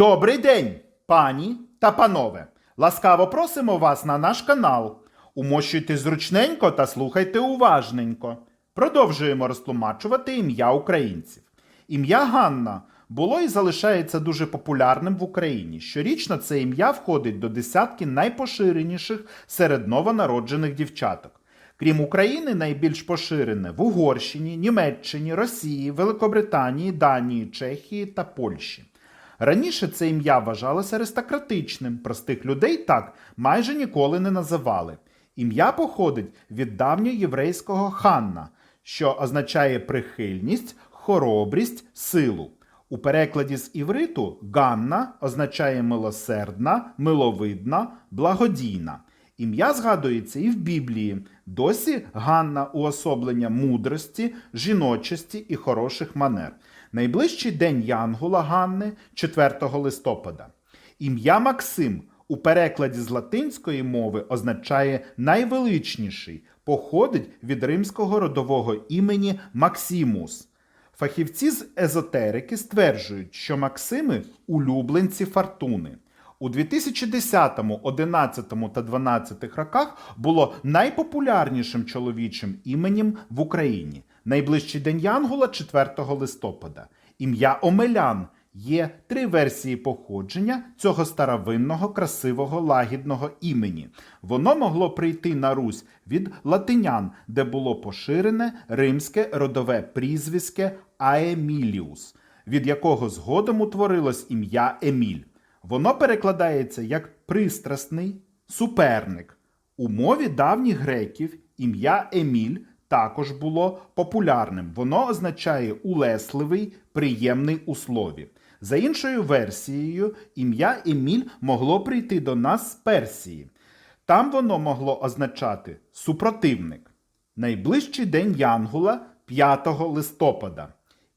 Добрий день, пані та панове! Ласкаво просимо вас на наш канал. Умощуйте зручненько та слухайте уважненько. Продовжуємо розтлумачувати ім'я українців. Ім'я Ганна було і залишається дуже популярним в Україні. Щорічно це ім'я входить до десятки найпоширеніших серед новонароджених дівчаток. Крім України, найбільш поширене в Угорщині, Німеччині, Росії, Великобританії, Данії, Чехії та Польщі. Раніше це ім'я вважалося аристократичним, простих людей так майже ніколи не називали. Ім'я походить від давньоєврейського ханна, що означає прихильність, хоробрість, силу. У перекладі з івриту Ганна означає милосердна, миловидна, благодійна. Ім'я згадується і в Біблії. Досі Ганна уособлення мудрості, жіночості і хороших манер. Найближчий день Янгула Ганни 4 листопада. Ім'я Максим у перекладі з латинської мови означає найвеличніший, походить від римського родового імені Максимус. Фахівці з езотерики стверджують, що Максими улюбленці фортуни. У 2010, 11 та 12 роках було найпопулярнішим чоловічим іменем в Україні. Найближчий день Янгула 4 листопада. Ім'я Омелян. Є три версії походження цього старовинного, красивого, лагідного імені. Воно могло прийти на Русь від латинян, де було поширене римське родове прізвиське Аеміліус, від якого згодом утворилось ім'я Еміль. Воно перекладається як пристрасний суперник. У мові давніх греків ім'я Еміль також було популярним. Воно означає улесливий, приємний у слові. За іншою версією, ім'я Еміль могло прийти до нас з Персії. Там воно могло означати супротивник. Найближчий день Янгула 5 листопада.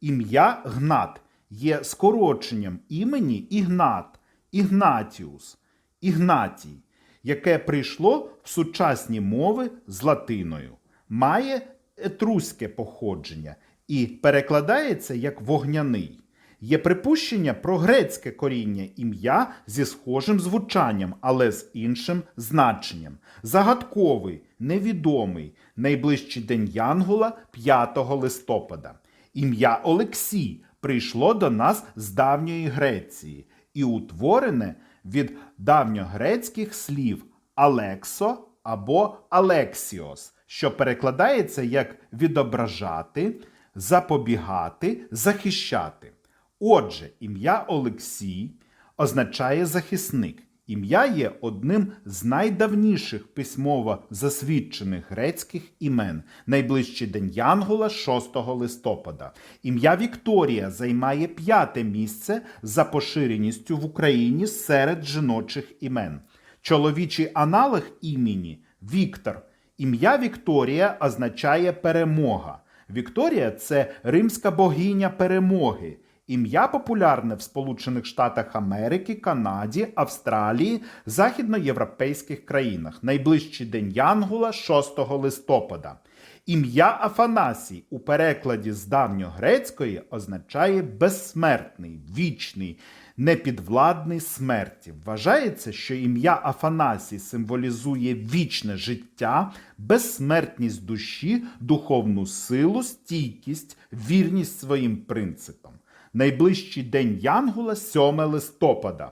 Ім'я Гнат є скороченням імені Ігнат, Ігнатіус, Ігнатій, яке прийшло в сучасні мови з латиною, має етруське походження і перекладається як вогняний. Є припущення про грецьке коріння ім'я зі схожим звучанням, але з іншим значенням. Загадковий, невідомий, найближчий день Янгула 5 листопада. Ім'я Олексій прийшло до нас з давньої Греції і утворене від давньогрецьких слів Алексо або Алексіос, що перекладається як відображати, запобігати, захищати. Отже, ім'я Олексій означає захисник. Ім'я є одним з найдавніших письмово засвідчених грецьких імен. Найближчий день Янгула 6 листопада. Ім'я Вікторія займає п'яте місце за поширеністю в Україні серед жіночих імен. Чоловічий аналог імені Віктор. Ім'я Вікторія означає перемога. Вікторія це римська богиня перемоги. Ім'я популярне в Сполучених Штатах Америки, Канаді, Австралії, західноєвропейських країнах. Найближчий день Янгула 6 листопада. Ім'я Афанасій у перекладі з давньогрецької означає безсмертний, вічний, непідвладний смерті. Вважається, що ім'я Афанасій символізує вічне життя, безсмертність душі, духовну силу, стійкість, вірність своїм принципам. Найближчий день Янгула 7 листопада.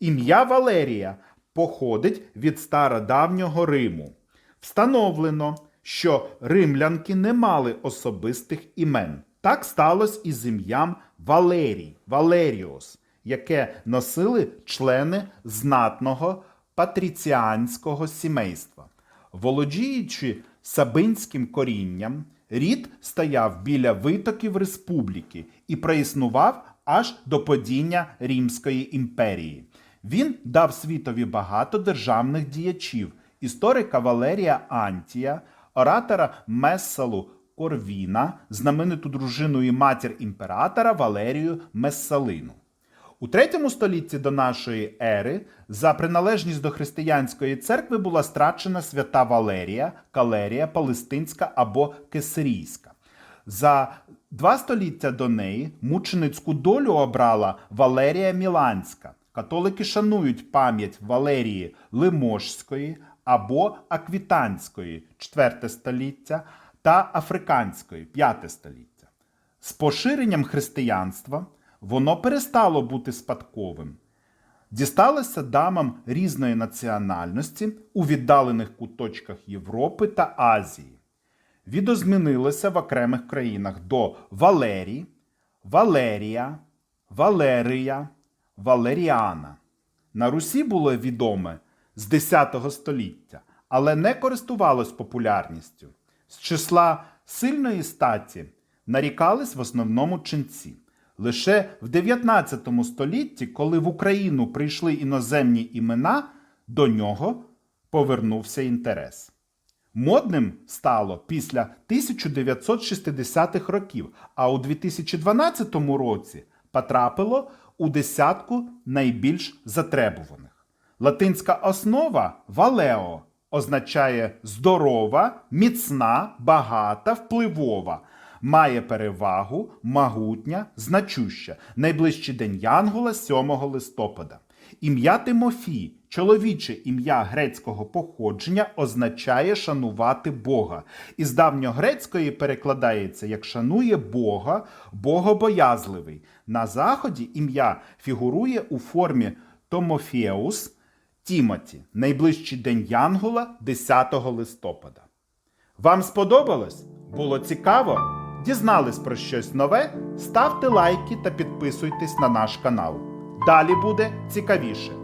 Ім'я Валерія походить від стародавнього Риму. Встановлено, що римлянки не мали особистих імен. Так сталося і з ім'ям Валерій, Валеріос, яке носили члени знатного патріціанського сімейства. Володіючи сабинським корінням, рід стояв біля витоків республіки і проіснував аж до падіння Римської імперії. Він дав світові багато державних діячів, історика Валерія Антія, оратора Мессалу Корвіна, знамениту дружину і матір імператора Валерію Мессалину. У третьому столітті до нашої ери за приналежність до християнської церкви була страчена свята Валерія, Калерія, Палестинська або Кесарійська. За два століття до неї мученицьку долю обрала Валерія Міланська. Католики шанують пам'ять Валерії Лиможської або Аквітанської 4 століття та Африканської 5 століття. З поширенням християнства воно перестало бути спадковим. Дісталося дамам різної національності у віддалених куточках Європи та Азії. Відозмінилося в окремих країнах до Валерій, Валерія, Валерія, Валеріана. На Русі було відоме з 10 століття, але не користувалось популярністю. З числа сильної статі нарікались в основному ченці. Лише в 19 столітті, коли в Україну прийшли іноземні імена, до нього повернувся інтерес. Модним стало після 1960-х років, а у 2012 році потрапило у десятку найбільш затребуваних. Латинська основа валео означає здорова, міцна, багата, впливова. Має перевагу, могутня, значуща. Найближчий день Янгола 7 листопада. Ім'я Тимофій, чоловіче ім'я грецького походження, означає шанувати Бога. Із давньогрецької перекладається як шанує Бога, богобоязливий. На заході ім'я фігурує у формі Томофеус Тімоті, найближчий день Янгола 10 листопада. Вам сподобалось? Було цікаво? Дізнались про щось нове? Ставте лайки та підписуйтесь на наш канал. Далі буде цікавіше.